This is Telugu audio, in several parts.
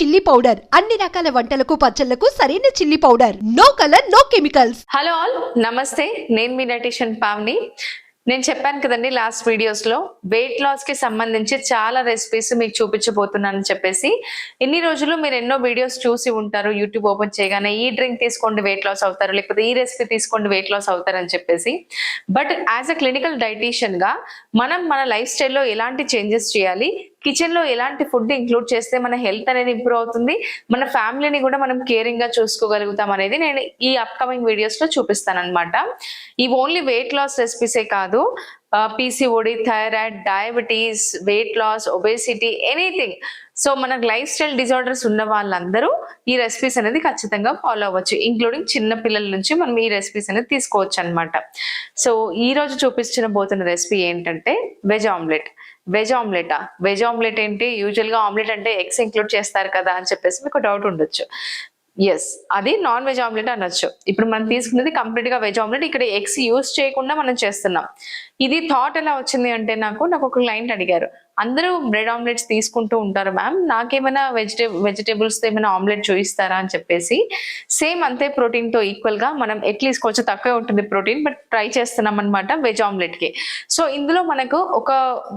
చిల్లీ పౌడర్ అన్ని రకాల వంటలకు పచ్చళ్ళకు సరైన chilli powder no colour no chemicals hello all నమస్తే. నేను మీ నటిషన్ పావ్ని. నేను చెప్పాను కదండి లాస్ట్ వీడియోస్లో వెయిట్ లాస్కి సంబంధించి చాలా రెసిపీస్ మీకు చూపించబోతున్నానని చెప్పేసి. ఇన్ని రోజులు మీరు ఎన్నో వీడియోస్ చూసి ఉంటారు యూట్యూబ్ ఓపెన్ చేయగానే ఈ డ్రింక్ తీసుకోండి వెయిట్ లాస్ అవుతారు లేకపోతే ఈ రెసిపీ తీసుకోండి వెయిట్ లాస్ అవుతారని చెప్పేసి. బట్ యాజ్ అ క్లినికల్ డైటీషియన్గా మనం మన లైఫ్ స్టైల్లో ఎలాంటి చేంజెస్ చేయాలి? కిచెన్లో ఎలాంటి ఫుడ్ ఇంక్లూడ్ చేస్తే మన హెల్త్ అనేది ఇంప్రూవ్ అవుతుంది? మన ఫ్యామిలీని కూడా మనం కేరింగ్గా చూసుకోగలుగుతాం అనేది నేను ఈ అప్కమింగ్ వీడియోస్లో చూపిస్తాను అనమాట ఈ ఓన్లీ వెయిట్ లాస్ రెసిపీసే కాదు PCOD thyroid diabetes weight loss obesity anything. So మనకు లైఫ్ స్టైల్ డిజార్డర్స్ ఉన్న వాళ్ళందరూ ఈ రెసిపీస్ అనేది ఖచ్చితంగా ఫాలో అవ్వచ్చు. ఇంక్లూడింగ్ చిన్న పిల్లల నుంచి మనం ఈ రెసిపీస్ అనేది తీసుకోవచ్చు అనమాట సో ఈ రోజు చూపించిన పోతున్న రెసిపీ ఏంటంటే వెజ్ ఆమ్లెట్. వెజ్ ఆమ్లెటా? వెజ్ ఆమ్లెట్ ఏంటి? యూజువల్గా ఆమ్లెట్ అంటే ఎగ్స్ ఇంక్లూడ్ చేస్తారు కదా అని చెప్పేసి మీకు డౌట్ ఉండొచ్చు. ఎస్ అది నాన్ వెజ్ ఆమ్లెట్ అనొచ్చు. ఇప్పుడు మనం తీసుకున్నది కంప్లీట్గా వెజ్ ఆమ్లెట్ ఇక్కడ ఎగ్స్ యూస్ చేయకుండా మనం చేస్తున్నాం. ఇది థాట్ ఎలా వచ్చింది అంటే నాకు నాకు ఒక క్లయింట్ అడిగారు. అందరూ బ్రెడ్ ఆమ్లెట్స్ తీసుకుంటూ ఉంటారు మ్యామ్ నాకేమైనా వెజిటే వెజిటేబుల్స్ ఏమైనా ఆమ్లెట్ చూపిస్తారా అని చెప్పేసి సేమ్ అంతే ప్రోటీన్తో ఈక్వల్గా మనం అట్లీస్ట్ కొంచెం తక్కువే ఉంటుంది ప్రోటీన్ బట్ ట్రై చేస్తున్నాం అనమాట వెజ్ ఆమ్లెట్కి. సో ఇందులో మనకు ఒక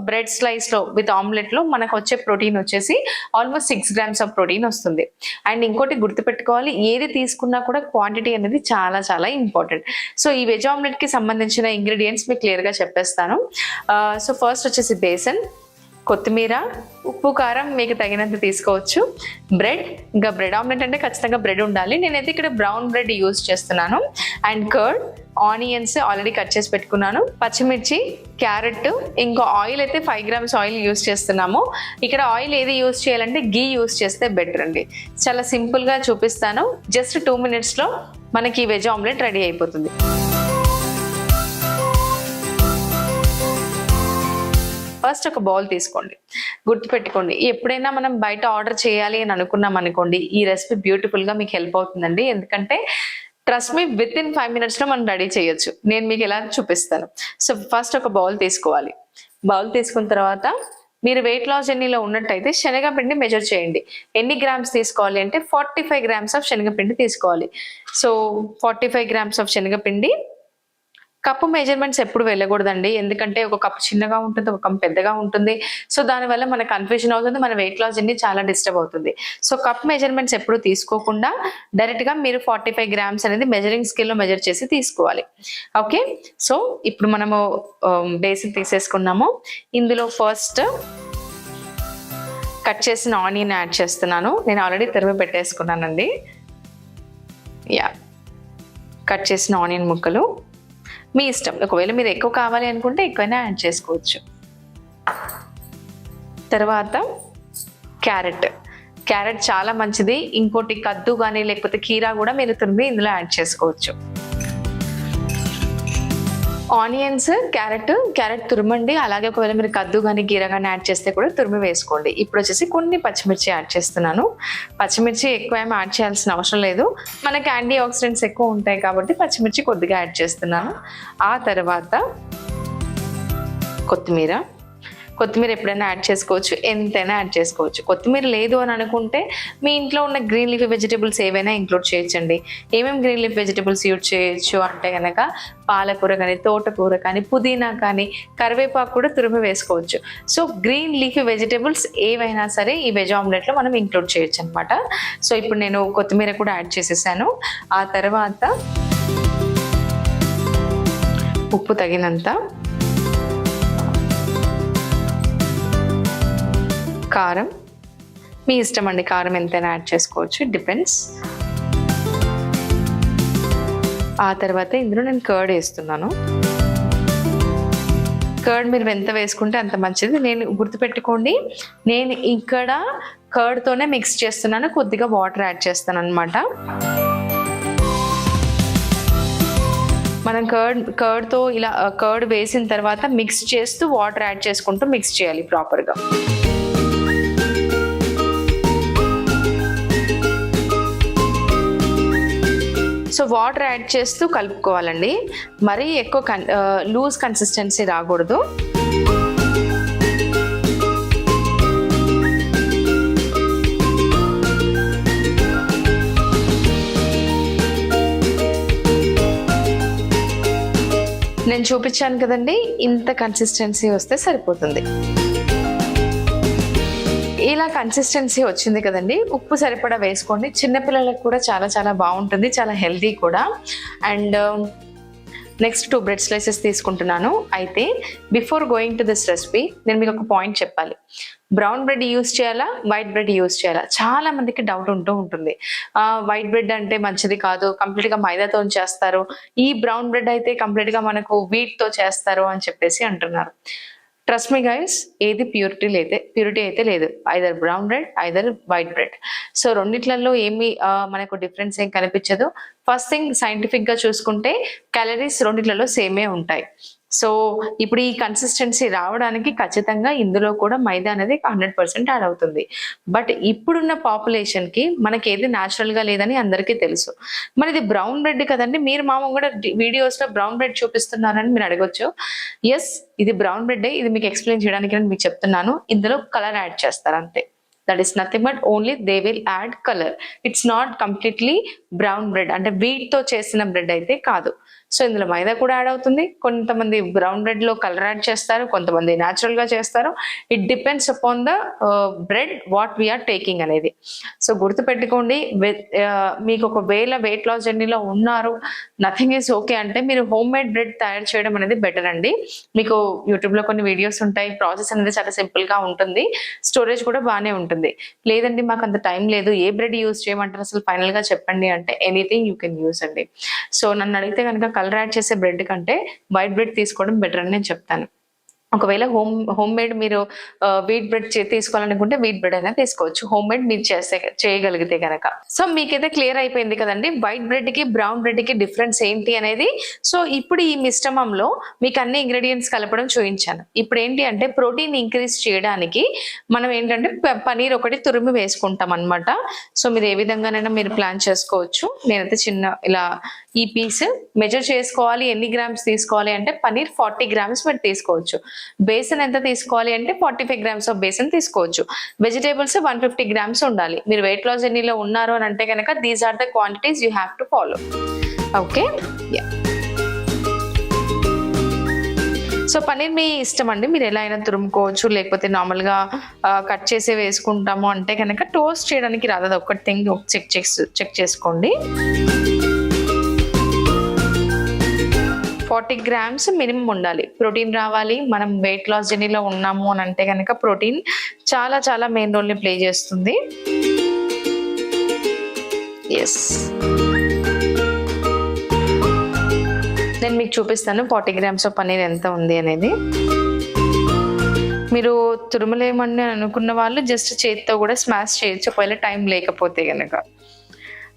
బ్రెడ్ స్లైస్లో విత్ ఆమ్లెట్లో మనకు వచ్చే ప్రోటీన్ వచ్చేసి almost six grams of protein వస్తుంది. అండ్ ఇంకోటి గుర్తుపెట్టుకోవాలి ఏది తీసుకున్నా కూడా క్వాంటిటీ అనేది చాలా చాలా ఇంపార్టెంట్. సో ఈ వెజ్ ఆమ్లెట్కి సంబంధించిన ఇంగ్రీడియంట్స్ మీకు క్లియర్గా చెప్పేస్తాను. సో ఫస్ట్ వచ్చేసి బేసన్. కొత్తిమీర ఉప్పు కారం మీకు తగినంత తీసుకోవచ్చు. బ్రెడ్ ఇంకా బ్రెడ్ ఆమ్లెట్ అంటే ఖచ్చితంగా బ్రెడ్ ఉండాలి. నేనైతే ఇక్కడ బ్రౌన్ బ్రెడ్ యూస్ చేస్తున్నాను. And curd onions already cut చేసి పెట్టుకున్నాను. పచ్చిమిర్చి క్యారెట్ ఇంకా ఆయిల్ అయితే ఫైవ్ గ్రామ్స్ ఆయిల్ యూస్ చేస్తున్నాము. ఇక్కడ ఆయిల్ ఏది యూస్ చేయాలంటే గీ యూస్ చేస్తే బెటర్ అండి. చాలా సింపుల్గా చూపిస్తాను. జస్ట్ టూ మినిట్స్లో మనకి వెజ్ ఆమ్లెట్ రెడీ అయిపోతుంది. ఫస్ట్ ఒక బౌల్ తీసుకోండి. గుర్తుపెట్టుకోండి. ఎప్పుడైనా మనం బయట ఆర్డర్ చేయాలి అని అనుకున్నాం అనుకోండి ఈ రెసిపీ బ్యూటిఫుల్గా మీకు హెల్ప్ అవుతుందండి. ఎందుకంటే trust me with in five మినిట్స్లో మనం రెడీ చేయొచ్చు. నేను మీకు ఎలా చూపిస్తాను. సో ఫస్ట్ ఒక బౌల్ తీసుకోవాలి. బౌల్ తీసుకున్న తర్వాత మీరు వెయిట్ లాస్ జర్నీలో ఉన్నట్టయితే శనగపిండి మెజర్ చేయండి. ఎన్ని గ్రామ్స్ తీసుకోవాలి అంటే ఫార్టీ ఫైవ్ గ్రామ్స్ ఆఫ్ శనగపిండి తీసుకోవాలి. So forty five grams of శనగపిండి కప్పు మెజర్మెంట్స్ ఎప్పుడు వెళ్ళకూడదండి. ఎందుకంటే ఒక కప్పు చిన్నగా ఉంటుంది ఒక కప్పు పెద్దగా ఉంటుంది. సో దానివల్ల మన కన్ఫ్యూజన్ అవుతుంది మన వెయిట్ లాస్ అన్ని చాలా డిస్టర్బ్ అవుతుంది. సో కప్ మెజర్మెంట్స్ ఎప్పుడు తీసుకోకుండా డైరెక్ట్గా మీరు ఫార్టీ ఫైవ్ గ్రామ్స్ అనేది మెజరింగ్ స్కిల్లో మెజర్ చేసి తీసుకోవాలి. ఓకే సో ఇప్పుడు మనము um, బేసిక్ తీసేసుకున్నాము. ఇందులో ఫస్ట్ కట్ చేసిన ఆనియన్ యాడ్ చేస్తున్నాను. నేను ఆల్రెడీ తెరవ పెట్టేసుకున్నానండి. యా కట్ చేసిన ఆనియన్ ముక్కలు. మీ ఇష్టం. ఒకవేళ మీరు ఎక్కువ కావాలి అనుకుంటే ఎక్కువైనా యాడ్ చేసుకోవచ్చు. తర్వాత క్యారెట్. క్యారెట్ చాలా మంచిది. ఇంకోటి కద్దు కానీ లేకపోతే కీరా కూడా మీరు తురిమి ఇందులో యాడ్ చేసుకోవచ్చు. ఆనియన్స్ క్యారెట్ క్యారెట్ తురమండి. అలాగే ఒకవేళ మీరు కద్దు కానీ గీర కానీ యాడ్ చేస్తే కూడా తురిమి వేసుకోండి. ఇప్పుడు వచ్చేసి కొన్ని పచ్చిమిర్చి యాడ్ చేస్తున్నాను. పచ్చిమిర్చి ఎక్కువ ఏమి యాడ్ చేయాల్సిన అవసరం లేదు. మనకి యాంటీ ఆక్సిడెంట్స్ ఎక్కువ ఉంటాయి కాబట్టి పచ్చిమిర్చి కొద్దిగా యాడ్ చేస్తున్నాను. ఆ తర్వాత కొత్తిమీర. కొత్తిమీర ఎప్పుడైనా యాడ్ చేసుకోవచ్చు ఎంతైనా యాడ్ చేసుకోవచ్చు. కొత్తిమీర లేదు అని అనుకుంటే మీ ఇంట్లో ఉన్న గ్రీన్ లీఫ్ వెజిటేబుల్స్ ఏవైనా ఇంక్లూడ్ చేయొచ్చండి. ఏమేమి గ్రీన్ లీఫ్ వెజిటేబుల్స్ యూజ్ చేయొచ్చు అంటే కనుక పాలకూర కానీ తోటకూర కానీ పుదీనా కానీ కరివేపాకు కూడా తురిమి వేసుకోవచ్చు. సో గ్రీన్ లీఫ్ వెజిటేబుల్స్ ఏవైనా సరే ఈ వెజ్ ఆమ్లెట్లో మనం ఇంక్లూడ్ చేయొచ్చు అనమాట సో ఇప్పుడు నేను కొత్తిమీర కూడా యాడ్ చేసేసాను. ఆ తర్వాత ఉప్పు తగినంత కారం. మీ ఇష్టం అండి కారం ఎంతైనా యాడ్ చేసుకోవచ్చు. డిపెండ్స్ ఆ తర్వాత ఇందులో నేను కర్డ్ వేస్తున్నాను. కర్డ్ మీరు ఎంత వేసుకుంటే అంత మంచిది. నేను గుర్తుపెట్టుకోండి నేను ఇక్కడ కర్డ్తోనే మిక్స్ చేస్తున్నాను. కొద్దిగా వాటర్ యాడ్ చేస్తాను అనమాట మనం కర్డ్ కర్డ్తో ఇలా కర్డ్ వేసిన తర్వాత మిక్స్ చేస్తూ వాటర్ యాడ్ చేసుకుంటూ మిక్స్ చేయాలి ప్రాపర్గా సో వాటర్ యాడ్ చేస్తూ కలుపుకోవాలండి. మరీ ఎక్కువ కన్ లూజ్ కన్సిస్టెన్సీ రాకూడదు. నేను చూపించాను కదండి ఇంత కన్సిస్టెన్సీ వస్తే సరిపోతుంది. ఇలా కన్సిస్టెన్సీ వచ్చింది కదండి. ఉప్పు సరిపడా వేసుకోండి. చిన్నపిల్లలకు కూడా చాలా చాలా బాగుంటుంది. చాలా హెల్దీ కూడా. And next two bread slices తీసుకుంటున్నాను. అయితే before going to this recipe నేను మీకు ఒక పాయింట్ చెప్పాలి. బ్రౌన్ బ్రెడ్ యూస్ చేయాలా? వైట్ బ్రెడ్ యూస్ చేయాలా? చాలా మందికి డౌట్ ఉంటూ ఉంటుంది. వైట్ బ్రెడ్ అంటే మంచిది కాదు. కంప్లీట్గా మైదాతో చేస్తారు. ఈ బ్రౌన్ బ్రెడ్ అయితే కంప్లీట్గా మనకు వీట్తో చేస్తారు అని చెప్పేసి అంటున్నారు. ట్రస్ట్ మీ గైస్ ఏది ప్యూరిటీ లేదే ప్యూరిటీ అయితే లేదు. Either brown bread either white bread so రెండిట్లలో ఏమి మనకు డిఫరెన్స్ ఏం కనిపించదు. ఫస్ట్ థింగ్ సైంటిఫిక్గా చూసుకుంటే క్యాలరీస్ రెండిట్లలో సేమే ఉంటాయి. సో ఇప్పుడు ఈ కన్సిస్టెన్సీ రావడానికి ఖచ్చితంగా ఇందులో కూడా మైదా అనేది హండ్రెడ్ పర్సెంట్ యాడ్ అవుతుంది. బట్ ఇప్పుడున్న పాపులేషన్కి మనకి ఏది న్యాచురల్గా లేదని అందరికీ తెలుసు. మరి ఇది బ్రౌన్ బ్రెడ్ కదండి. మీరు మామ కూడా వీడియోస్లో బ్రౌన్ బ్రెడ్ చూపిస్తున్నారని మీరు అడగొచ్చు. ఎస్ ఇది బ్రౌన్ బ్రెడ్ ఇది మీకు ఎక్స్ప్లెయిన్ చేయడానికి నేను మీకు చెప్తున్నాను. ఇందులో కలర్ యాడ్ చేస్తారు అంతే. That is nothing but only they will add colour it's not completely brown bread అంటే వీట్తో చేసిన బ్రెడ్ అయితే కాదు. సో ఇందులో మైదా కూడా యాడ్ అవుతుంది. కొంతమంది బ్రౌన్ బ్రెడ్లో కలర్ యాడ్ చేస్తారు కొంతమంది natural గా చేస్తారు. It depends upon the bread what we are taking అనేది. సో గుర్తుపెట్టుకోండి వె- uh, మీకు ఒకవేళ వెయిట్ లాస్ జర్నీలో ఉన్నారు నథింగ్ ఈజ్ ఓకే అంటే మీరు హోమ్ మేడ్ బ్రెడ్ తయారు చేయడం అనేది బెటర్ అండి. మీకు యూట్యూబ్లో కొన్ని వీడియోస్ ఉంటాయి ప్రాసెస్ అనేది చాలా సింపుల్గా ఉంటుంది స్టోరేజ్ కూడా బాగానే ఉంటుంది. లేదండి మాకు అంత టైం లేదు ఏ బ్రెడ్ యూస్ చేయమంటారు? అసలు ఫైనల్గా చెప్పండి అంటే ఎనీథింగ్ యూ కెన్ యూస్ అండి. సో నన్ను అడిగితే కనుక కలర్ యాడ్ చేసే బ్రెడ్ కంటే వైట్ బ్రెడ్ తీసుకోవడం బెటర్ అని నేను చెప్తాను. ఒకవేళ హోమ్ హోమ్ మేడ్ మీరు వీట్ బ్రెడ్ తీసుకోవాలనుకుంటే వీట్ బ్రెడ్ అయినా తీసుకోవచ్చు. హోమ్ మేడ్ మీరు చేసే చేయగలిగితే కనుక సో మీకైతే క్లియర్ అయిపోయింది కదండి. వైట్ బ్రెడ్కి బ్రౌన్ బ్రెడ్కి డిఫరెన్స్ ఏంటి అనేది. సో ఇప్పుడు ఈ మిశ్రమంలో మీకు అన్ని ఇంగ్రీడియంట్స్ కలపడం చూపించాను ఇప్పుడు ఏంటి అంటే ప్రోటీన్ ఇంక్రీజ్ చేయడానికి మనం ఏంటంటే పనీర్ ఒకటి తురిమి వేసుకుంటాం అన్నమాట. సో మీరు ఏ విధంగానైనా మీరు ప్లాన్ చేసుకోవచ్చు. నేనైతే చిన్న ఇలా ఈ పీస్ మెజర్ చేసుకోవాలి ఎన్ని గ్రామ్స్ తీసుకోవాలి అంటే పనీర్ ఫార్టీ గ్రామ్స్ మీరు తీసుకోవచ్చు. బేసన్ ఎంత తీసుకోవాలి అంటే forty five grams of besan తీసుకోవచ్చు. వెజిటేబుల్స్ వన్ ఫిఫ్టీ గ్రామ్స్ ఉండాలి. మీరు వెయిట్ లాస్ జర్నీలో ఉన్నారు అని అంటే కనుక these are the quantities you have to follow okay so paneer మీ ఇష్టం అండి? మీరు ఎలా అయినా తురుముకోవచ్చు. లేకపోతే నార్మల్గా కట్ చేసి వేసుకుంటాము అంటే కనుక టోస్ట్ చేయడానికి రాదు. అది ఒక్కటి థింగ్ చెక్ చెక్ చేసుకోండి. ఫార్టీ గ్రామ్స్ మినిమం ఉండాలి. ప్రోటీన్ రావాలి. మనం వెయిట్ లాస్ జర్నీలో ఉన్నాము అని అంటే కనుక ప్రోటీన్ చాలా చాలా మెయిన్ రోల్ని ప్లే చేస్తుంది. ఎస్ నేను మీకు చూపిస్తాను ఫార్టీ గ్రామ్స్ ఆఫ్ పన్నీర్ ఎంత ఉంది అనేది. మీరు తురుమలేమని అనుకున్న వాళ్ళు జస్ట్ చేతితో కూడా స్మాష్ చేయొచ్చు. ఒకవేళ టైం లేకపోతే కనుక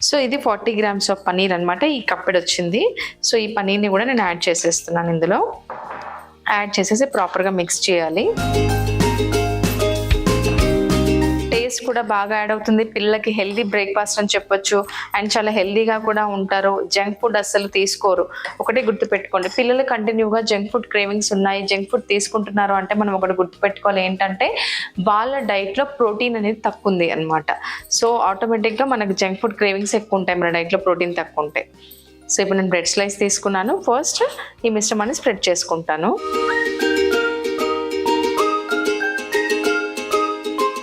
సో ఇది ఫార్టీ గ్రామ్స్ ఆఫ్ పనీర్ అనమాట ఈ కప్పెడ్ వచ్చింది. సో ఈ పనీర్ని కూడా నేను యాడ్ చేసేస్తున్నాను ఇందులో. యాడ్ చేసేసి ప్రాపర్గా మిక్స్ చేయాలి. టేస్ట్ కూడా బాగా యాడ్ అవుతుంది. పిల్లలకి హెల్దీ బ్రేక్ఫాస్ట్ అని చెప్పొచ్చు. అండ్ చాలా హెల్దీగా కూడా ఉంటారు. జంక్ ఫుడ్ అస్సలు తీసుకోరు. ఒకటే గుర్తుపెట్టుకోండి. పిల్లలు కంటిన్యూగా జంక్ ఫుడ్ క్రేవింగ్స్ ఉన్నాయి. జంక్ ఫుడ్ తీసుకుంటున్నారు అంటే మనం ఒకటి గుర్తుపెట్టుకోవాలి ఏంటంటే వాళ్ళ డైట్లో ప్రోటీన్ అనేది తక్కువ ఉంది అనమాట సో ఆటోమేటిక్గా మనకు జంక్ ఫుడ్ క్రేవింగ్స్ ఎక్కువ ఉంటాయి. మన డైట్లో ప్రోటీన్ తక్కువ ఉంటాయి. సో ఇప్పుడు నేను బ్రెడ్ స్లైస్ తీసుకున్నాను. ఫస్ట్ ఈ మిశ్రమాన్ని స్ప్రెడ్ చేసుకుంటాను.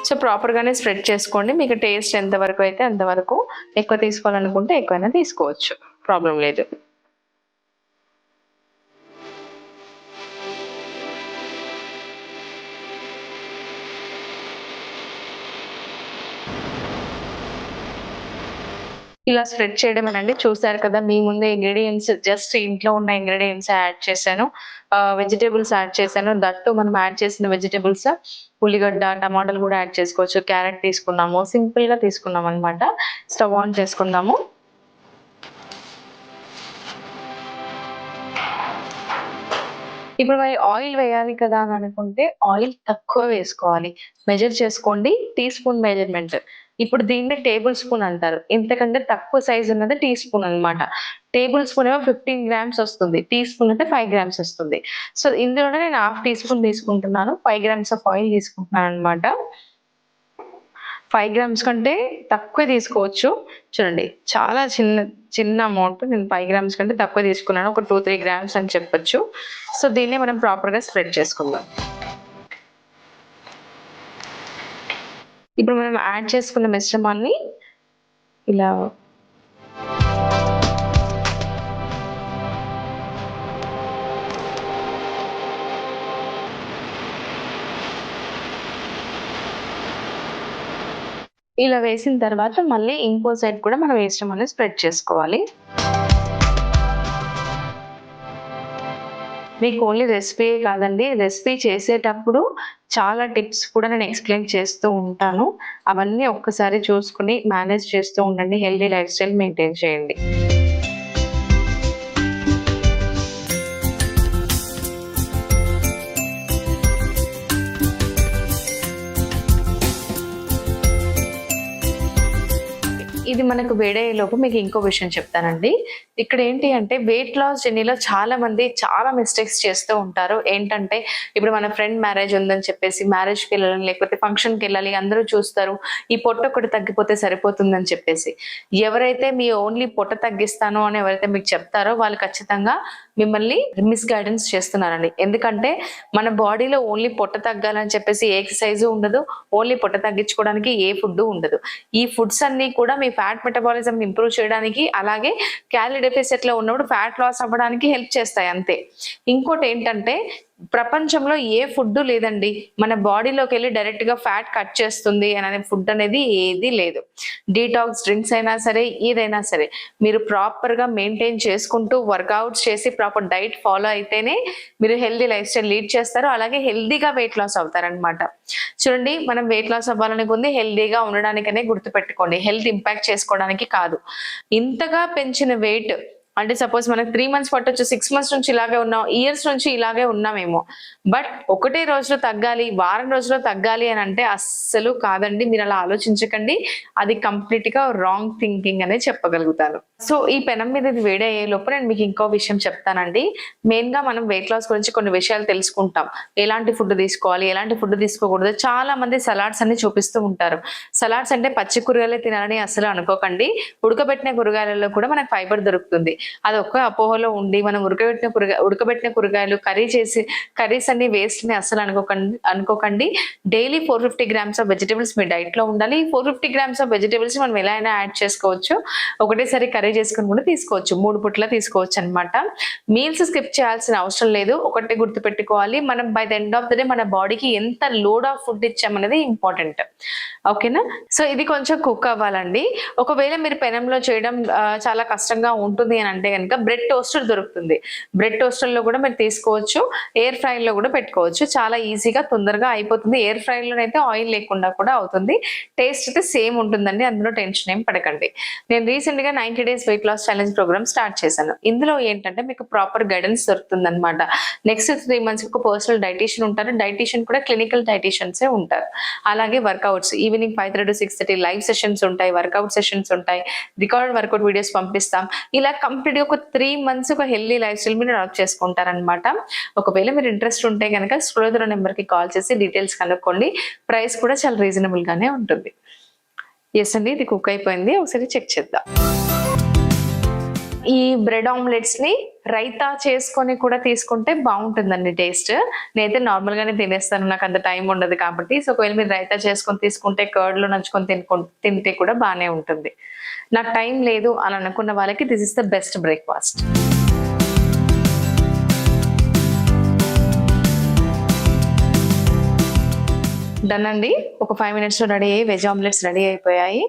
సో ప్రాపర్గానే స్ప్రెడ్ చేసుకోండి. మీకు టేస్ట్ ఎంతవరకు అయితే అంతవరకు ఎక్కువ తీసుకోవాలనుకుంటే ఎక్కువైనా తీసుకోవచ్చు. ప్రాబ్లం లేదు. ఇలా స్ప్రెడ్ చేయడం అండి చూసారు కదా మీ ముందే ఇంగ్రీడియంట్స్ జస్ట్ ఇంట్లో ఉన్న ఇంగ్రీడియంట్స్ యాడ్ చేశాను. వెజిటేబుల్స్ యాడ్ చేశాను. దట్టు మనం యాడ్ చేసిన వెజిటేబుల్స్ ఉల్లిగడ్డ టమాటాలు కూడా యాడ్ చేసుకోవచ్చు. క్యారెట్ తీసుకున్నాము. సింపుల్గా తీసుకున్నాం అనమాట స్టవ్ ఆన్ చేసుకుందాము. ఇప్పుడు మరి ఆయిల్ వేయాలి కదా అని అనుకుంటే ఆయిల్ తక్కువ వేసుకోవాలి. మెజర్ చేసుకోండి. టీ స్పూన్ మెజర్మెంట్ ఇప్పుడు దీన్ని టేబుల్ స్పూన్ అంటారు. ఇంతకంటే తక్కువ సైజ్ ఉన్నది టీ స్పూన్ అనమాట టేబుల్ స్పూన్ ఏమో ఫిఫ్టీన్ గ్రామ్స్ వస్తుంది. టీ స్పూన్ అంటే ఫైవ్ గ్రామ్స్ వస్తుంది. సో ఇందులోనే నేను హాఫ్ టీ స్పూన్ తీసుకుంటున్నాను. ఫైవ్ గ్రామ్స్ ఆఫ్ ఆయిల్ తీసుకుంటున్నాను అనమాట ఫైవ్ గ్రామ్స్ కంటే తక్కువ తీసుకోవచ్చు. చూడండి చాలా చిన్న చిన్న అమౌంట్ నేను ఫైవ్ గ్రామ్స్ కంటే తక్కువ తీసుకున్నాను. ఒక టూ త్రీ గ్రామ్స్ అని చెప్పొచ్చు. సో దీన్ని మనం ప్రాపర్గా స్ప్రెడ్ చేసుకుందాం. ఇప్పుడు మనం యాడ్ చేసుకున్న మిశ్రమాన్ని ఇలా ఇలా వేసిన తర్వాత మళ్ళీ ఇంకో సైడ్ కూడా మనం వేసిన అనేది స్ప్రెడ్ చేసుకోవాలి. మీకు ఓన్లీ రెసిపీ కాదండి. రెసిపీ చేసేటప్పుడు చాలా టిప్స్ కూడా నేను ఎక్స్ప్లెయిన్ చేస్తూ ఉంటాను. అవన్నీ ఒక్కసారి చూసుకుని మేనేజ్ చేస్తూ ఉండండి. హెల్దీ లైఫ్ స్టైల్ మెయింటైన్ చేయండి. ఇది మనకు వేడయ్యేలోపు మీకు ఇంకో విషయం చెప్తానండి. ఇక్కడ ఏంటి అంటే వెయిట్ లాస్ జర్నీలో చాలా మంది చాలా మిస్టేక్స్ చేస్తూ ఉంటారు. ఏంటంటే ఇప్పుడు మన ఫ్రెండ్ మ్యారేజ్ ఉందని చెప్పేసి మ్యారేజ్కి వెళ్ళాలి లేకపోతే ఫంక్షన్కి వెళ్ళాలి అందరూ చూస్తారు ఈ పొట్ట ఒకటి తగ్గిపోతే సరిపోతుందని చెప్పేసి. ఎవరైతే మీ ఓన్లీ పొట్ట తగ్గిస్తాను అని ఎవరైతే మీకు చెప్తారో వాళ్ళు ఖచ్చితంగా మిమ్మల్ని మిస్ గైడెన్స్ చేస్తున్నారండి. ఎందుకంటే మన బాడీలో ఓన్లీ పొట్ట తగ్గాలని చెప్పేసి ఏ ఎక్సర్సైజ్ ఉండదు ఓన్లీ పొట్ట తగ్గించుకోవడానికి ఏ ఫుడ్ ఉండదు. ఈ ఫుడ్స్ అన్ని కూడా మీ ఫ్యాట్ మెటబాలిజం ఇంప్రూవ్ చేయడానికి అలాగే క్యాలరీ డెఫిసిట్లో ఉన్నప్పుడు ఫ్యాట్ లాస్ అవ్వడానికి హెల్ప్ చేస్తాయి అంతే. ఇంకోటి ఏంటంటే ప్రపంచంలో ఏ ఫుడ్ లేదండి. మన బాడీలోకి వెళ్ళి డైరెక్ట్గా ఫ్యాట్ కట్ చేస్తుంది అని అనే ఫుడ్ అనేది ఏది లేదు. డీటాక్స్ డ్రింక్స్ అయినా సరే ఏదైనా సరే మీరు ప్రాపర్గా మెయింటైన్ చేసుకుంటూ వర్కౌట్స్ చేసి ప్రాపర్ డైట్ ఫాలో అయితేనే మీరు హెల్దీ లైఫ్ స్టైల్ లీడ్ చేస్తారు. అలాగే హెల్దీగా వెయిట్ లాస్ అవుతారనమాట చూడండి మనం వెయిట్ లాస్ అవ్వాలని ఉంది హెల్దీగా ఉండడానికనే గుర్తుపెట్టుకోండి. హెల్త్ ఇంపాక్ట్ చేసుకోవడానికి కాదు. ఇంతగా పెంచిన వెయిట్ అంటే సపోజ్ మనకు త్రీ మంత్స్ పట్టొచ్చు సిక్స్ మంత్స్ నుంచి ఇలాగే ఉన్నాం ఇయర్స్ నుంచి ఇలాగే ఉన్నామేమో. బట్ ఒకటే రోజులో తగ్గాలి వారం రోజుల్లో తగ్గాలి అని అంటే అస్సలు కాదండి. మీరు అలా ఆలోచించకండి. అది కంప్లీట్గా రాంగ్ థింకింగ్ అనే చెప్పగలుగుతాను సో ఈ పెనం మీద ఇది వేడి అయ్యే లోపు నేను మీకు ఇంకో విషయం చెప్తానండి. మెయిన్గా మనం వెయిట్ లాస్ గురించి కొన్ని విషయాలు తెలుసుకుంటాం. ఎలాంటి ఫుడ్ తీసుకోవాలి ఎలాంటి ఫుడ్ తీసుకోకూడదు చాలా మంది సలాడ్స్ అన్ని చూపిస్తూ ఉంటారు. సలాడ్స్ అంటే పచ్చి కూరగాయలే తినాలని అసలు అనుకోకండి. ఉడకబెట్టిన కూరగాయలలో కూడా మనకు ఫైబర్ దొరుకుతుంది. అది ఒక్క అపోహలో ఉండి మనం ఉడకబెట్టిన కూరగా ఉడకబెట్టిన కూరగాయలు కర్రీ చేసి కర్రీస్ అన్ని వేస్ట్ని అసలు అనుకోకండి అనుకోకండి. Daily four fifty grams of vegetables మీ డైట్లో ఉండాలి. Four fifty grams of vegetables మనం ఎలా అయినా యాడ్ చేసుకోవచ్చు. ఒకటేసారి కర్రీ చేసుకుని కూడా తీసుకోవచ్చు. మూడు పుట్ల తీసుకోవచ్చు అనమాట మీల్స్ స్కిప్ చేయాల్సిన అవసరం లేదు. ఒకటి గుర్తు పెట్టుకోవాలి మనం by the end of the day మన బాడీకి ఎంత లోడ్ ఆఫ్ ఫుడ్ ఇచ్చామనేది ఇంపార్టెంట్ ఓకేనా? సో ఇది కొంచెం కుక్ అవ్వాలండి. ఒకవేళ మీరు పెనంలో చేయడం చాలా కష్టంగా ఉంటుంది అని అంటే కనుక బ్రెడ్ టోస్టర్ దొరుకుతుంది. బ్రెడ్ టోస్టర్లో కూడా మీరు తీసుకోవచ్చు. ఎయిర్ ఫ్రై లో కూడా పెట్టుకోవచ్చు. చాలా ఈజీగా తొందరగా అయిపోతుంది. ఎయిర్ ఫ్రై అయితే ఆయిల్ లేకుండా కూడా అవుతుంది. టేస్ట్ అయితే సేమ్ ఉంటుందండి. అందులో టెన్షన్ ఏం పడకండి. నేను రీసెంట్గా ninety days weight loss challenge programme start చేశాను. ఇందులో ఏంటంటే మీకు ప్రాపర్ గైడెన్స్ దొరుకుతుంది అనమాట నెక్స్ట్ త్రీ మంత్స్ ఒక పర్సనల్ డైటీషియన్ ఉంటారు. డైటీషియన్ కూడా క్లినికల్ డైటీషియన్సే ఉంటారు. అలాగే workouts evening five thirty to six thirty live sessions ఉంటాయి వర్కౌట్ సెషన్స్ ఉంటాయి. రికార్డ్ వర్కౌట్ వీడియోస్ పంపిస్తాం. ఇలా కంప్లీట్గా ఒక త్రీ మంత్స్ ఒక హెల్దీ లైఫ్ స్టైల్ మీరు అడాప్ట్ చేసుకుంటారనమాట ఒకవేళ మీరు ఇంట్రెస్ట్ ఉంటే కనుక స్కూల్ నెంబర్కి కాల్ చేసి డీటెయిల్స్ కనుక్కోండి. ప్రైస్ కూడా చాలా రీజనబుల్ గానే ఉంటుంది. ఎస్ అండి ఇది కుక్ అయిపోయింది. ఒకసారి చెక్ చేద్దాం. ఈ బ్రెడ్ ఆమ్లెట్స్ని రైతా చేసుకొని కూడా తీసుకుంటే బాగుంటుందండి టేస్ట్. నేనైతే నార్మల్ గానే తినేస్తాను నాకు అంత టైం ఉండదు కాబట్టి. సో ఒకవేళ మీరు రైతా చేసుకొని తీసుకుంటే కర్డ్లో నంచుకొని తినుకో తింటే కూడా బాగానే ఉంటుంది. నాకు టైం లేదు అని అనుకున్న వాళ్ళకి this is the best breakfast done అండి. ఒక ఫైవ్ మినిట్స్లో రెడీ అయ్యి వెజ్ ఆమ్లెట్స్ రెడీ అయిపోయాయి.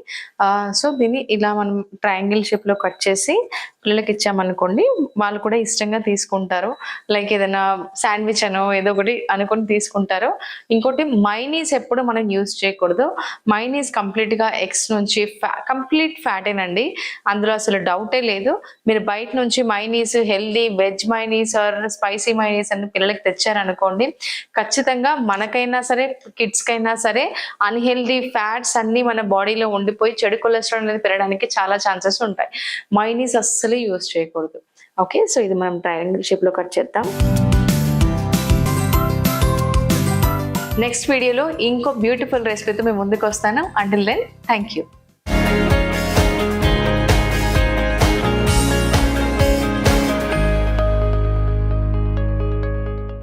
సో దీన్ని ఇలా మనం ట్రయాంగిల్ షేప్లో కట్ చేసి పిల్లలకి ఇచ్చామనుకోండి వాళ్ళు కూడా ఇష్టంగా తీసుకుంటారు. లైక్ ఏదైనా శాండ్విచ్ అనో ఏదో ఒకటి అనుకొని తీసుకుంటారు. ఇంకోటి మైనీస్ ఎప్పుడు మనం యూజ్ చేయకూడదు. మైనీస్ కంప్లీట్గా ఎగ్స్ నుంచి కంప్లీట్ ఫ్యాటేనండి అందులో అసలు డౌటే లేదు. మీరు బయట నుంచి mayonnaise healthy veg mayonnaise or spicy mayonnaise అని పిల్లలకి తెచ్చారనుకోండి ఖచ్చితంగా మనకైనా సరే కిడ్స్కైనా సరే అన్హెల్దీ ఫ్యాట్స్ అన్ని మన బాడీలో ఉండిపోయి చెడు కొలెస్ట్రాల్ అనేది పెరగడానికి చాలా ఛాన్సెస్ ఉంటాయి. మైనీస్ అస్సలు యూజ్ చేయకూడదు. ఓకే? సో ఇది మనం ట్రయాంగిల్ షేప్లో కట్ చేద్దాం. నెక్స్ట్ వీడియోలో ఇంకో బ్యూటిఫుల్ రెసిపీతో మేము ముందుకు వస్తాను. Until then thank you